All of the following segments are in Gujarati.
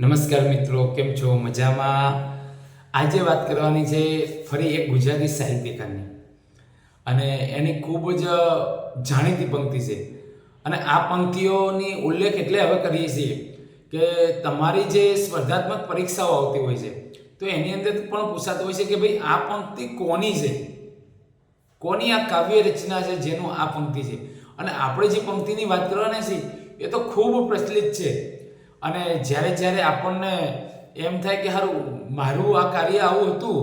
નમસ્કાર મિત્રો, કેમ છો? મજામાં? આજે વાત કરવાની છે ફરી એક ગુજરાતી સાહિત્યકારની. અને એની ખૂબ જ જાણીતી પંક્તિ છે. અને આ પંક્તિઓની ઉલ્લેખ એટલે હવે કરીએ છીએ કે તમારી જે સ્પર્ધાત્મક પરીક્ષાઓ આવતી હોય છે, તો એની અંદર પણ પૂછાતું હોય છે કે ભાઈ આ પંક્તિ કોની છે? કોની આ કાવ્ય રચના છે જેનું આ પંક્તિ છે? અને આપણે જે પંક્તિની વાત કરવાના છીએ, એ તો ખૂબ પ્રચલિત છે. અને જ્યારે જ્યારે આપણને એમ થાય કે સારું મારું આ કાર્ય આવું હતું,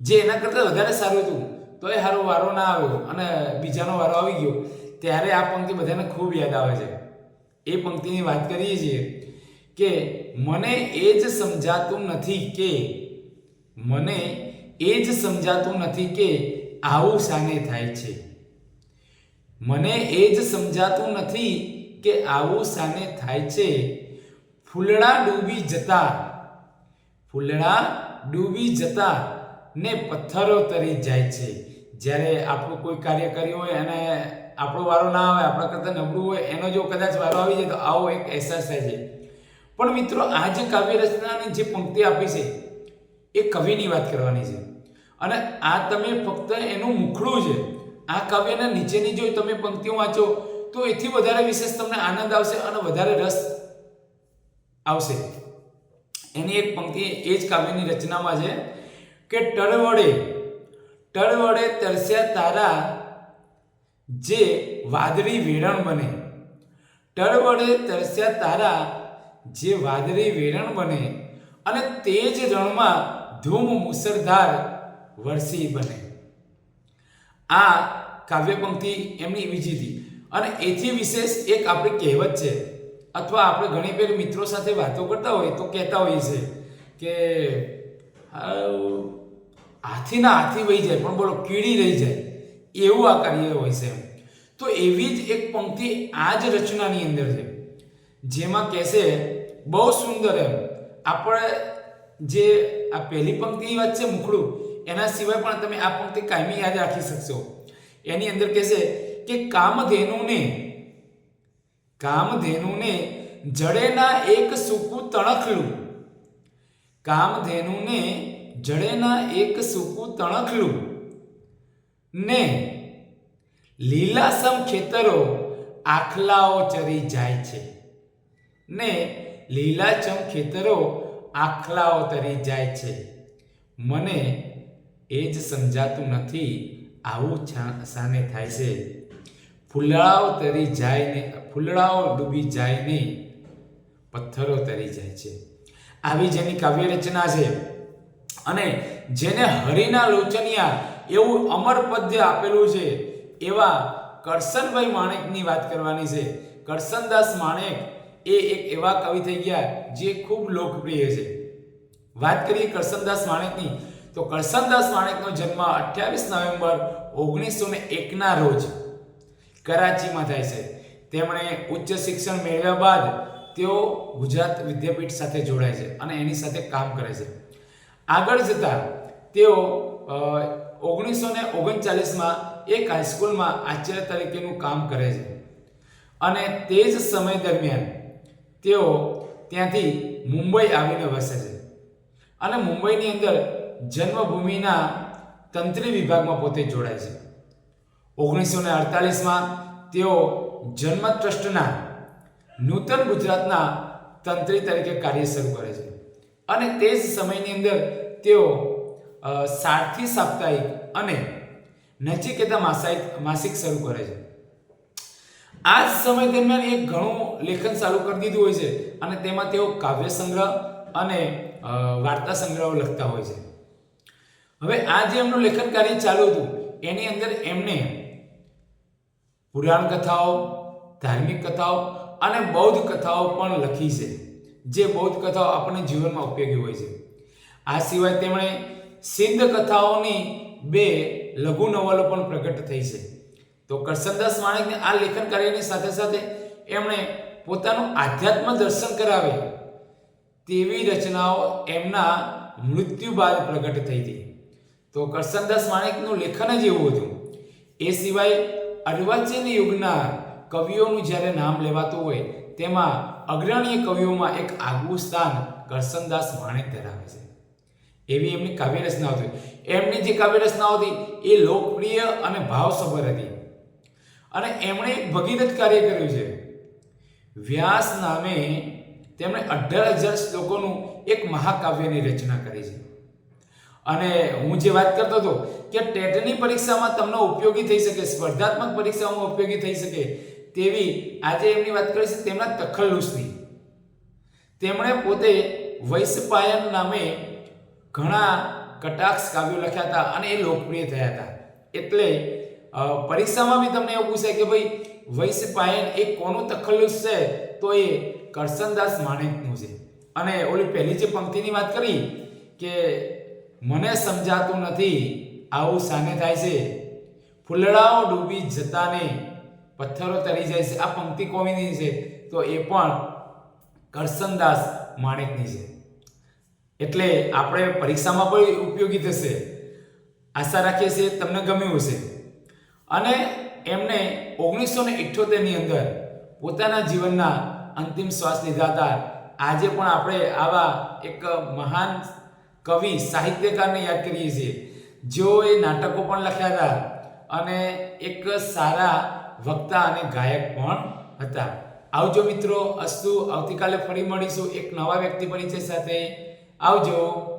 જે એના કરતાં વધારે સારું હતું, તો એ સારો વારો ના આવ્યો અને બીજાનો વારો આવી ગયો. ત્યારે આ પંક્તિ બધાને ખૂબ યાદ આવે છે. એ પંક્તિની વાત કરીએ છીએ કે મને એ જ સમજાતું નથી કે, મને એ જ સમજાતું નથી કે આવું સાને થાય છે. મને એ જ સમજાતું નથી કે આવું સાને થાય છે. ફૂલડા ડૂબી જતા. ફૂલડા ડૂબી જતા ને પથ્થરો તરી જાય છે. જ્યારે આપણું કોઈ કાર્ય કર્યું હોય અને આપણો વારો ના આવે, આપણા કરતાં નબળું હોય, એનો જો કદાચ વારો આવી જાય તો આવો એક અહેસાસ થાય છે. પણ મિત્રો, આ જે કાવ્ય રચનાની જે પંક્તિ આપી છે, એ કવિની વાત કરવાની છે. અને આ તમે ફક્ત એનું મુખડું છે. આ કાવ્યના નીચેની જો તમે પંક્તિઓ વાંચો, તો એથી વધારે વિશેષ તમને આનંદ આવશે અને વધારે રસ આવશે. એની એક પંક્તિ એ જ કાવ્યની રચનામાં છે કે ટળવડે ટળવડે તરસ્યા તારા જે વાદળી વેરણ બને. ટળવડે તરસ્યા તારા જે વાદળી વેરણ બને અને તે જ રણમાં ધૂમ મુસળધાર વરસી બને. આ કાવ્ય પંક્તિ એમની બીજી હતી. અને એથી વિશેષ એક આપણી કહેવત છે. અથવા આપણે ઘણી પેલી મિત્રો સાથે વાતો કરતા હોય તો કહેતા હોઈએ છે કે હાથીના હાથી વહી જાય, પણ બોલો, કીડી રહી જાય. એવું આ કાર્ય હોય છે તો એવી જ એક પંક્તિ આ જ રચનાની અંદર છે. જેમાં કહેશે, બહુ સુંદર એમ. આપણે જે આ પહેલી પંક્તિની વાત છે મુખડું, એના સિવાય પણ તમે આ પંક્તિ કાયમી યાદ રાખી શકશો. એની અંદર કહેશે કે, કામધેનુને કામધેનુને જડેના એક સૂકું તણખલું. કામધેનુને જડેના એક સૂકું તણખલું. ને લીલાસમ ખેતરો આખલાઓ ચરી જાય છે. ને લીલાચમ ખેતરો આખલાઓ તરી જાય છે. મને એ જ સમજાતું નથી આવું છા- શાને થાય છે. ફૂલડાઓ તરી જાય ને ફૂલડાઓ ડૂબી જાય ને પથ્થરો તરી જાય છે. આવી જેની કાવ્ય રચના છે. અને જેને હરિના લોચનિયા એવું અમર પદ્ય આપેલું છે, એવા કરસનભાઈ માણેકની વાત કરવાની છે. કરસનદાસ માણેક એ એક એવા કવિ થઈ ગયા જે ખૂબ લોકપ્રિય છે. વાત કરીએ કરસનદાસ માણેકની, તો કરસનદાસ માણેકનો જન્મ અઠ્યાવીસ નવેમ્બર ઓગણીસો ને એકના રોજ કરાચીમાં થાય છે. તેમણે ઉચ્ચ શિક્ષણ મેળવ્યા બાદ તેઓ ગુજરાત વિદ્યાપીઠ સાથે જોડાય છે અને એની સાથે કામ કરે છે. આગળ જતાં તેઓ ઓગણીસો ને ઓગણચાલીસમાં એક હાઈસ્કૂલમાં આચાર્ય તરીકેનું કામ કરે છે. અને તે જ સમય દરમિયાન તેઓ ત્યાંથી મુંબઈ આવીને વસે છે. અને મુંબઈની અંદર જન્મભૂમિના તંત્રી વિભાગમાં પોતે જોડાય છે. ઓગણીસો ને અડતાલીસમાં તેઓ જન્મ ટ્રસ્ટના નૂતન ગુજરાતના તંત્રી તરીકે કાર્ય શરૂ કરે છે. અને તે જ સમયની અંદર તેઓ સારથી સાપ્તાહિક અને નચિકેતા માસાઇક માસિક શરૂ કરે છે. આ જ સમય દરમિયાન એક ઘણું લેખન ચાલુ કરી દીધું હોય છે અને તેમાં તેઓ કાવ્ય સંગ્રહ અને વાર્તા સંગ્રહો લખતા હોય છે. હવે આ જે એમનું લેખન કાર્ય ચાલુ હતું, એની અંદર એમને પુરાણ કથાઓ, ધાર્મિક કથાઓ અને બૌદ્ધ કથાઓ પણ લખી છે, જે બૌદ્ધ કથાઓ આપણને જીવનમાં ઉપયોગી હોય છે. આ સિવાય તેમણે સિદ્ધ કથાઓની બે લઘુ નવલો પણ પ્રગટ થઈ છે. તો કરસનદાસ માણેકને આ લેખન કાર્યની સાથે સાથે એમણે પોતાનું આધ્યાત્મ દર્શન કરાવે તેવી રચનાઓ એમના મૃત્યુ બાદ પ્રગટ થઈ હતી. તો કરસનદાસ માણેકનું લેખન જ એવું હતું. એ સિવાય અર્વાચીન યુગના કવિઓનું જ્યારે નામ લેવાતું હોય, તેમાં અગ્રણીય કવિઓમાં એક આગવું સ્થાન કરસનદાસ માણેક ધરાવે છે. એવી એમની કાવ્ય રચના હતી. એમની જે કાવ્ય રચના હતી, એ લોકપ્રિય અને ભાવસભર હતી. અને એમણે એક ભગીરથ કાર્ય કર્યું છે. વ્યાસ નામે તેમણે અઢાર હજાર શ્લોકોનું એક મહાકાવ્યની રચના કરી છે. અને હું જે વાત કરતો હતો કે ટેટની પરીક્ષામાં તમને ઉપયોગી થઈ શકે, સ્પર્ધાત્મક પરીક્ષાઓમાં ઉપયોગી થઈ શકે તેવી આજે એમની વાત કરી છે તેમના તખલ્લુસની તેમણે પોતે વૈશપાયન નામે ઘણા કટાક્ષ કાવ્યો લખ્યા હતા અને એ લોકપ્રિય થયા હતા. એટલે પરીક્ષામાં બી તમને એવું પૂછાય કે ભાઈ વૈશપાયન એ કોનું તખલ્લુસ છે? તો એ કરસનદાસ માણેકનું છે. અને ઓલી પહેલી જે પંક્તિની વાત કરી કે મને સમજાતું નથી આવું સાને થાય છે. ફૂલડાઓ ડૂબી જતાને પથ્થરો તરી જાય છે. આ પંક્તિ કોમીની છે. તો એ પણ કરસનદાસ માણેકની છે. એટલે આપણે પરીક્ષામાં પણ ઉપયોગી થશે. આશા રાખીએ છીએ તમને ગમ્યું હશે. અને એમને ઓગણીસો ને ઇઠ્યોતેરની અંદર પોતાના જીવનના અંતિમ શ્વાસ લીધા હતા. આજે પણ આપણે આવા એક મહાન કવિ, સાહિત્યકારને યાદ કરીએ છીએ. જેઓએ નાટકો પણ લખ્યા હતા અને એક સારા વક્તા અને ગાયક પણ હતા. આવજો મિત્રો, અસ્તુ. આવતીકાલે ફરી મળીશું એક નવા વ્યક્તિ પરિચય સાથે. આવજો.